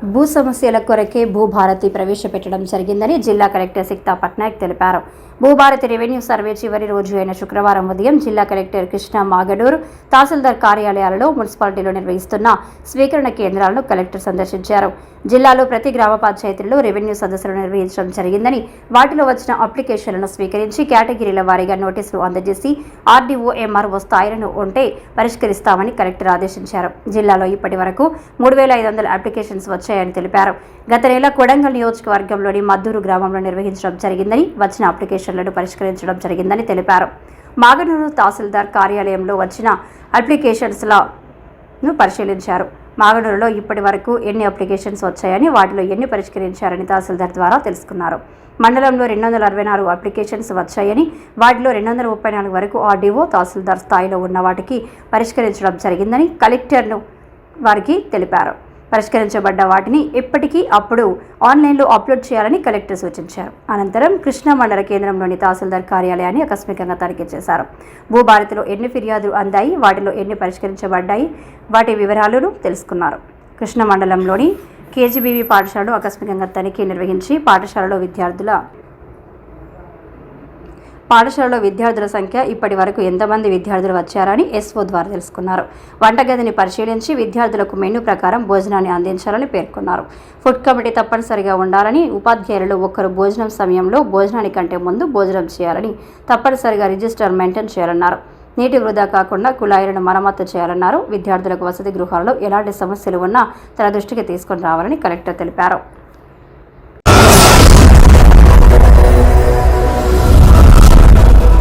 భూ సమస్యల కొరకే భూభారతి ప్రవేశపెట్టడం జరిగిందని జిల్లా కలెక్టర్ సిక్తా పట్నాయక్ తెలిపారు. భూభారతి రెవెన్యూ సర్వే చివరి రోజు అయిన శుక్రవారం ఉదయం జిల్లా కలెక్టర్ కృష్ణ మాగడూర్ తహసీల్దార్ కార్యాలయాలలో మున్సిపాలిటీలో నిర్వహిస్తున్న స్వీకరణ కేంద్రాలను కలెక్టర్ సందర్శించారు. జిల్లాలో ప్రతి గ్రామ పంచాయతీల్లో రెవెన్యూ సదస్సులు నిర్వహించడం జరిగిందని వాటిలో వచ్చిన అప్లికేషన్లను స్వీకరించి కేటగిరీల వారీగా నోటీసులు అందజేసి ఆర్డీఓ ఎంఆర్ఓ స్థాయిలను ఉంటే పరిష్కరిస్తామని కలెక్టర్ ఆదేశించారు. జిల్లాలో ఇప్పటి వరకు మూడు వేల ఐదు వందల అప్లికేషన్స్ వచ్చి వచ్చాయని తెలిపారు. గత నెల కొడంగల్ నియోజకవర్గంలోని మద్దూరు గ్రామంలో నిర్వహించడం జరిగిందని వచ్చిన అప్లికేషన్లను పరిష్కరించడం జరిగిందని తెలిపారు. మాగనూరు తహసీల్దార్ కార్యాలయంలో వచ్చిన అప్లికేషన్స్లను పరిశీలించారు. మాగనూరులో ఇప్పటి వరకు ఎన్ని అప్లికేషన్స్ వచ్చాయని వాటిలో ఎన్ని పరిష్కరించారని తహసీల్దార్ ద్వారా తెలుసుకున్నారు. మండలంలో రెండు వందల అరవై నాలుగు అప్లికేషన్స్ వచ్చాయని వాటిలో రెండు వందల ముప్పై నాలుగు వరకు ఆర్డీఓ తహసీల్దార్ స్థాయిలో ఉన్న వాటికి పరిష్కరించడం జరిగిందని కలెక్టర్ను వారికి తెలిపారు. పరిష్కరించబడ్డ వాటిని ఎప్పటికీ అప్పుడు ఆన్లైన్లో అప్లోడ్ చేయాలని కలెక్టర్ సూచించారు. అనంతరం కృష్ణా మండల కేంద్రంలోని తహసీల్దార్ కార్యాలయాన్ని ఆకస్మికంగా తనిఖీ చేశారు. భూభారతిలో ఎన్ని ఫిర్యాదులు అందాయి వాటిలో ఎన్ని పరిష్కరించబడ్డాయి వాటి వివరాలను తెలుసుకున్నారు. కృష్ణ మండలంలోని కేజీబీవీ పాఠశాలలో ఆకస్మికంగా తనిఖీ నిర్వహించి పాఠశాలలో విద్యార్థుల పాఠశాలలో విద్యార్థుల సంఖ్య ఇప్పటి వరకు ఎంతమంది విద్యార్థులు వచ్చారని ఎస్ఓ ద్వారా తెలుసుకున్నారు. వంటగదిని పరిశీలించి విద్యార్థులకు మెనూ ప్రకారం భోజనాన్ని అందించాలని పేర్కొన్నారు. ఫుడ్ కమిటీ తప్పనిసరిగా ఉండాలని ఉపాధ్యాయులు ఒక్కరు భోజనం సమయంలో భోజనానికి కంటే ముందు భోజనం చేయాలని తప్పనిసరిగా రిజిస్టర్ మెయింటైన్ చేయాలన్నారు. నీటి వృధా కాకుండా కుళాయిలను మరమ్మతు చేయాలన్నారు. విద్యార్థులకు వసతి గృహాలలో ఎలాంటి సమస్యలు ఉన్నా తన దృష్టికి తీసుకొని రావాలని కలెక్టర్ తెలిపారు.